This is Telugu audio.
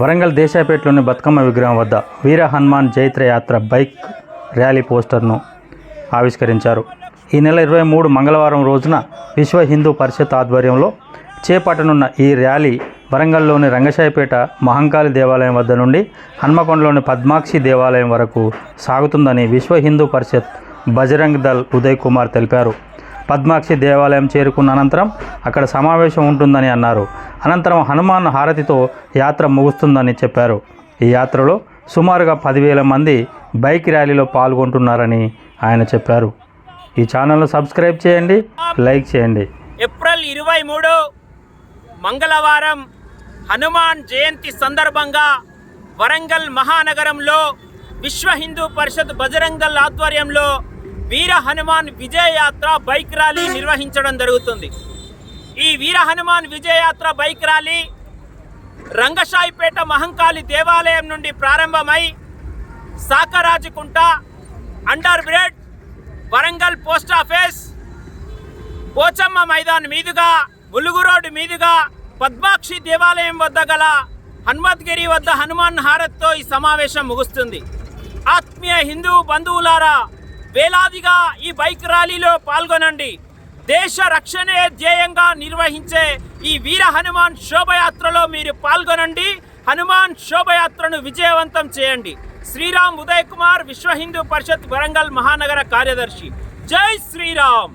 వరంగల్ దేశాపేటలోని బతుకమ్మ విగ్రహం వద్ద వీర హనుమాన్ జైత్ర యాత్ర బైక్ ర్యాలీ పోస్టర్ను ఆవిష్కరించారు. ఈ నెల ఇరవై మూడు మంగళవారం రోజున విశ్వ హిందూ పరిషత్ ఆధ్వర్యంలో చేపట్టనున్న ఈ ర్యాలీ వరంగల్లోని రంగశాయిపేట మహంకాళి దేవాలయం వద్ద నుండి హన్మకొండలోని పద్మాక్షి దేవాలయం వరకు సాగుతుందని విశ్వ హిందూ పరిషత్ బజరంగ్ దల్ ఉదయ్ కుమార్ తెలిపారు. పద్మాక్షి దేవాలయం చేరుకున్న అనంతరం అక్కడ సమావేశం ఉంటుందని అన్నారు. అనంతరం హనుమాన్ హారతితో యాత్ర ముగుస్తుందని చెప్పారు. ఈ యాత్రలో సుమారుగా పదివేల మంది బైక్ ర్యాలీలో పాల్గొంటున్నారని ఆయన చెప్పారు. ఈ ఛానల్ను సబ్స్క్రైబ్ చేయండి లైక్ చేయండి. ఏప్రిల్ ఇరవై మూడు మంగళవారం హనుమాన్ జయంతి సందర్భంగా వరంగల్ మహానగరంలో విశ్వ హిందూ పరిషత్ బజరంగల్ ఆధ్వర్యంలో వీర హనుమాన్ విజయయాత్ర బైక్ ర్యాలీ నిర్వహించడం జరుగుతుంది. ఈ వీర హనుమాన్ విజయయాత్ర బైక్ ర్యాలీ రంగశాయిపేట మహంకాళి దేవాలయం నుండి ప్రారంభమై Sakarajukunta under bridge Warangal post office Pochamma Maidan మీదుగా ములుగు రోడ్డు మీదుగా పద్మాక్షి దేవాలయం వద్ద గల హనుమద్గిరి వద్ద హనుమాన్ హారత్తో ఈ సమావేశం ముగుస్తుంది. ఆత్మీయ హిందూ బంధువులారా వేలాదిగా ఈ బైక్ ర్యాలీలో పాల్గొనండి. దేశ రక్షణే ధ్యేయంగా నిర్వహించే ఈ వీర హనుమాన్ శోభయాత్రలో మీరు పాల్గొనండి. హనుమాన్ శోభయాత్రను విజయవంతం చేయండి. శ్రీరామ్ ఉదయ్ కుమార్ విశ్వ హిందూ పరిషత్ వరంగల్ మహానగర కార్యదర్శి. జై శ్రీరామ్!